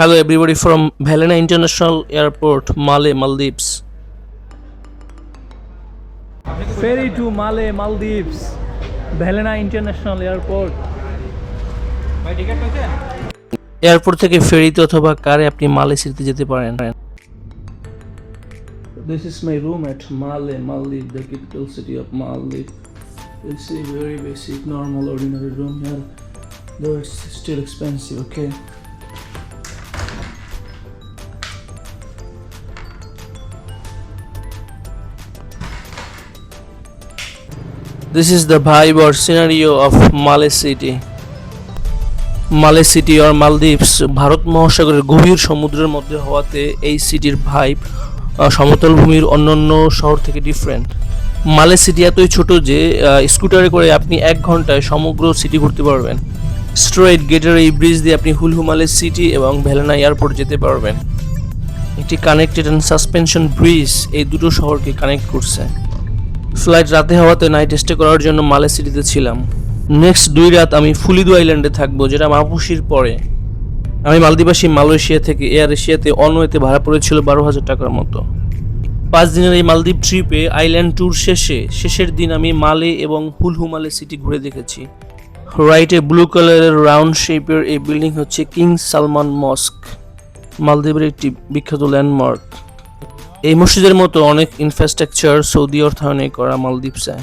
Hello, everybody from Helena International Airport, Male, Maldives. Ferry to Male, Maldives, Helena International Airport. Airport থেকে ফেরিতে অথবা কারে আপনি মালে সিটিতে যেতে পারেন This is my room at Male, Maldives, the capital city of Maldives. It's a very basic, normal, ordinary room here. Though it's still expensive, okay? This is the vibe or scenario of Male City. Male city আর মালদ্বীপস ভারত মহাসাগরের গভীর সমুদ্রের মধ্যে হওয়াতে এই সিটির vibe সমতল ভূমির অন্যান্য শহর থেকে ডিফারেন্ট মালে সিটি এতই ছোট যে স্কুটারে করে আপনি এক ঘন্টায় সমগ্র সিটি ঘুরতে পারবেন। স্ট্রেট গেটের এই ব্রিজ দিয়ে আপনি হুলহুমালে সিটি এবং ভেলানা এয়ারপোর্ট যেতে পারবেন। একটি কানেক্টেড অ্যান্ড সাসপেনশন ব্রিজ এই দুটো শহরকে কানেক্ট করছে। ফ্লাইট রাতে হওয়াতে নাইট স্টে করার জন্য মালে সিটিতে ছিলাম। নেক্সট দুই রাত আমি ফুলিদু আইল্যান্ডে থাকব, যেটা মাপুসির পরে। আমি মালদ্বীপাসী মালয়েশিয়া থেকে এয়ার এশিয়াতে অনওয়েতে ভাড়া পড়েছিল বারো হাজার টাকার মতো। পাঁচ দিনের এই মালদ্বীপ ট্রিপে আইল্যান্ড ট্যুর শেষে, শেষের দিন আমি মালে এবং হুলহুমালে সিটি ঘুরে দেখেছি। রাইটে ব্লু কালারের রাউন্ড শেপের এই বিল্ডিং হচ্ছে কিং সালমান মস্ক, মালদ্বীপের একটি বিখ্যাত ল্যান্ডমার্ক। এই মসজিদের মতো অনেক ইনফ্রাস্ট্রাকচার সৌদি অর্থায়নে করা মালদ্বীপসে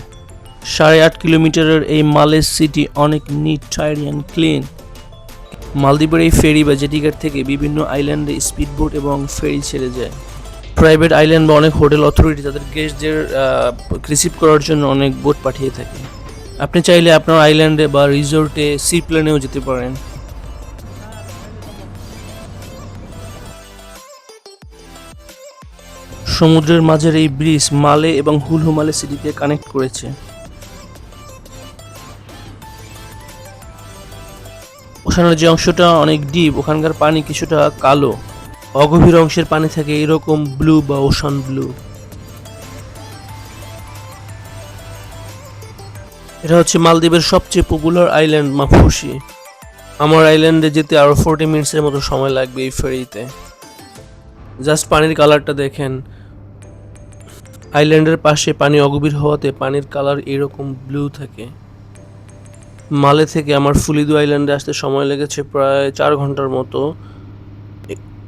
সাড়ে আট কিলোমিটারের এই মালে সিটি অনেক নিট টায়ারি অ্যান্ড ক্লিন মালদ্বীপের এই ফেরি বা জেটিঘাট থেকে বিভিন্ন আইল্যান্ডে স্পিডবোট এবং ফেরি ছেড়ে যায়। প্রাইভেট আইল্যান্ড বা অনেক হোটেল অথরিটি তাদের গেস্টদের রিসিভ করার জন্য অনেক বোট পাঠিয়ে থাকে। আপনি চাইলে আপনার আইল্যান্ডে বা রিসোর্টে সি প্লেনেও যেতে পারেন। সমুদ্রের মাঝের এই ব্রিজ মালে এবং হুলহুমালে সিটিকে কানেক্ট করেছে। ওখানের যে অংশটা অনেক ডিপ ওখানকার পানি কিছুটা কালো। অগভীর অংশের পানি থাকে এরকম ব্লু বা ওশান ব্লু এটা হচ্ছে মালদ্বীপের সবচেয়ে পপুলার আইল্যান্ড মাফুসি আমার আইল্যান্ডে যেতে আরও ফোরটি মিনিটসের মতো সময় লাগবে এই ফেরিতে জাস্ট পানির কালারটা দেখেন। আইল্যান্ডের পাশে পানি অগভীর হওয়াতে পানির কালার এরকম ব্লু থাকে। মালে থেকে আমার ফুলিদু আইল্যান্ডে আসতে সময় লেগেছে প্রায় চার ঘণ্টার মতো।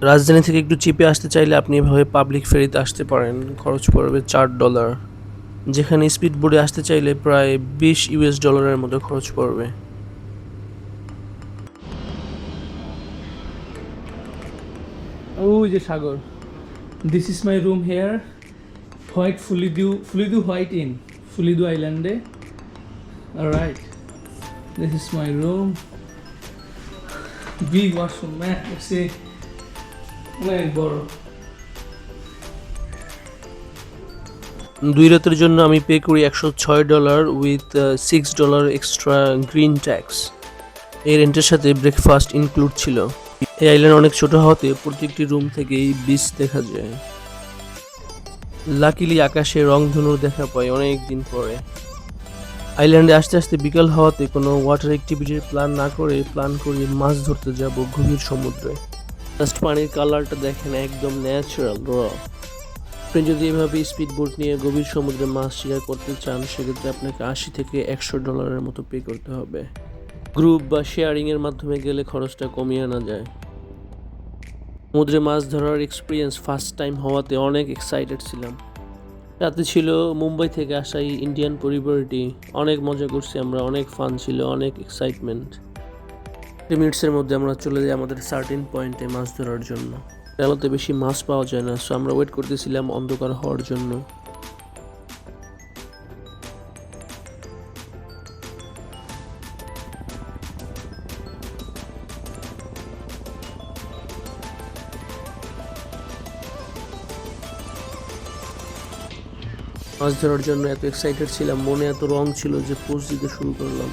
রাজধানী থেকে একটু চিপে আসতে চাইলে আপনি এভাবে পাবলিক ফেরিতে আসতে পারেন। খরচ পড়বে চার ডলার। যেখানে স্পিড বোর্ডে আসতে চাইলে প্রায় বিশ ইউএস ডলারের মতো খরচ পড়বে। ওই যে সাগর। This is my room here white Fulidhoo Fulidhoo white inn, Fulidhoo আইল্যান্ডে। Right this is my room big washroom man সে অনেক বড় দুই রাতের জন্য আমি পে করি একশো ছয় dollar with six dollar extra green tax এই রেন্টের সাথে ব্রেকফাস্ট ইনক্লুড ছিল। এই আইল্যান্ড অনেক ছোট হওয়াতে প্রত্যেকটি রুম থেকেই বিচ দেখা যায়। লাকিলি আকাশে রংধনুর দেখা পাই অনেক দিন পরে। আইল্যান্ডে আস্তে আস্তে বিকাল হওয়াতে কোনো ওয়াটার অ্যাক্টিভিটির প্ল্যান না করে প্ল্যান করি মাছ ধরতে যাব গভীর সমুদ্রে। জাস্ট পানির কালারটা দেখেন একদম ন্যাচারাল র আপনি যদি এভাবে স্পিড বোট নিয়ে গভীর সমুদ্রে মাছ শিকার করতে চান, সেক্ষেত্রে আপনাকে আশি থেকে একশো ডলারের মতো পে করতে হবে। গ্রুপ বা শেয়ারিং এর মাধ্যমে গেলে খরচটা কমিয়ে আনা যায়। সমুদ্রে মাছ ধরার এক্সপিরিয়েন্স ফার্স্ট টাইম হওয়াতে অনেক এক্সাইটেড ছিলাম। রাতে ছিল মুম্বাই থেকে আসা এই ইন্ডিয়ান পরিবারটি। অনেক মজা করছি আমরা, অনেক ফান ছিল, অনেক এক্সাইটমেন্ট মিনিটসের মধ্যে আমরা চলে যাই আমাদের সার্টিন পয়েন্টে মাছ ধরার জন্য। বেলাতে বেশি মাছ পাওয়া যায় না সো আমরা ওয়েট করতেছিলাম অন্ধকার হওয়ার জন্য। মাছ ধরার জন্য এত এক্সাইটেড ছিলাম মনে এত রং ছিল যে পোস্ট দিতে শুরু করলাম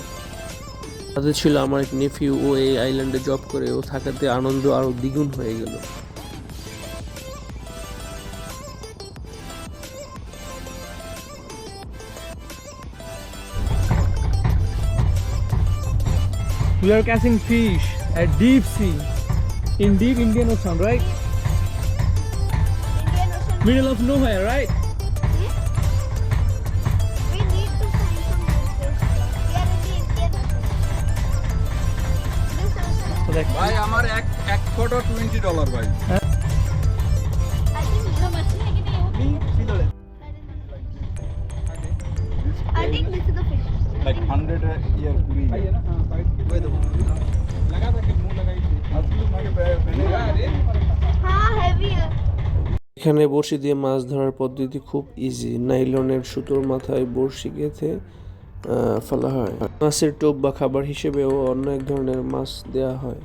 সাথে ছিল আমার এক নেফিউ ও এই আইল্যান্ডে জব করে ও থাকাতে আনন্দ আরও দ্বিগুণ হয়ে গেল We are catching fish at deep sea. In deep Indian Ocean, right? Indian Ocean. Middle of nowhere, right? ocean. So like, ভাই আমার এক এক ফটো টোয়েন্টি ডলার ভাই I think the machine है कि नहीं वो I think this is the fish. Like hundred year কুড়ি লাগা থাকে মুখ লাগাইছে আসলে মাকে বেনেগা রে हाँ heavy है. এখানে বড়শি দিয়ে মাছ ধরার পদ্ধতি খুব ইজি নাইলনের সুতোর মাথায় বড়শি গেঁথে আহ, ফেলা হয়। মাছের টোপ বা খাবার হিসেবেও অন্য এক ধরনের মাছ দেয়া হয়।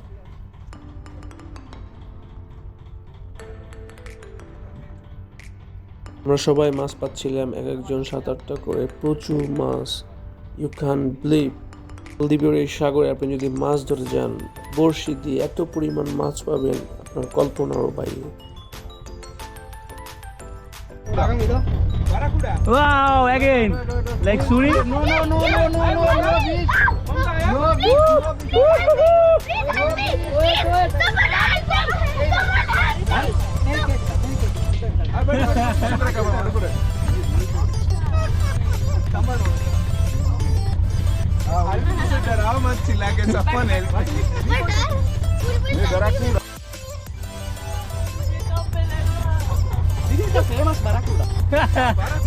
আমরা সবাই মাছ পাচ্ছিলাম এক একজন সাত আটটা করে। প্রচুর মাছ। ইউ ক্যান বিলিভ মালদ্বীপের এই সাগরে আপনি যদি মাছ ধরে যান, বড়শি দিয়ে এত পরিমাণ মাছ পাবেন, আপনার কল্পনারও বাইরে। Wow, again. Like Suri? No, no, no, no, no, no, no, fish. No fish, no fish. Wait, wait. Someone else, someone else. Manchi ಲಾಗೆ ಚಪ್ಪನ್ ಹೇಳ್ಬೇಕು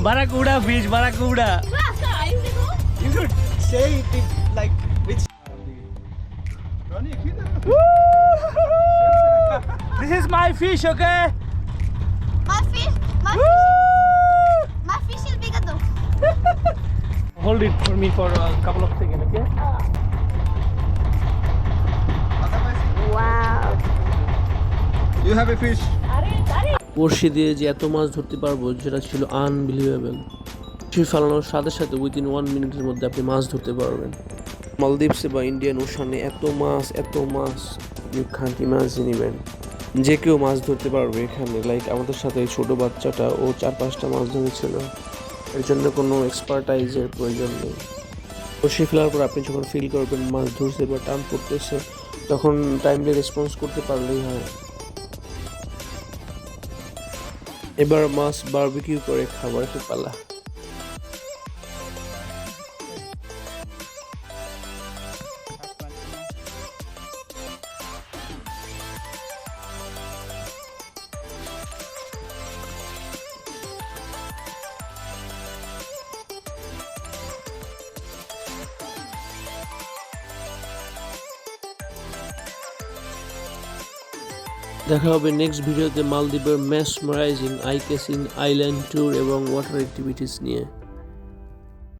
Barracuda fish, Barracuda. You should say it like which Ronnie, This is my fish, okay? My fish, my fish, my fish is bigger though. Hold it for me for a couple of seconds, okay? Wow. You have a fish. বড়শি দিয়ে যে এত মাছ ধরতে পারব যেটা ছিল unbelievable বড়শি ফালানোর সাথে সাথে উইদিন ওয়ান মিনিটের মধ্যে আপনি মাছ ধরতে পারবেন। মালদ্বীপসে বা ইন্ডিয়ান ওশানে এত মাছ এত মাছ ইউ ইমাজিন ইভেন যে কেউ মাছ ধরতে পারবে এখানে লাইক আমাদের সাথে এই ছোটো বাচ্চাটা, ও চার পাঁচটা মাছ ধরেছিল। এর জন্য কোনো এক্সপার্টাইজের প্রয়োজন নেই। বসে ফেলার পর আপনি যখন ফিল করবেন মাছ ধরছে বা টান পড়তেছে, তখন টাইমলি রেসপন্স করতে পারলেই হয়। এবার মাছ বারবিকিউ করে খাবারের পালা। দেখা হবে নেক্সট ভিডিওতে মালদ্বীপের ম্যাসমারাইজিং মারাইজিং আইকেসিং আইল্যান্ড ট্যুর এবং ওয়াটার অ্যাক্টিভিটিস নিয়ে।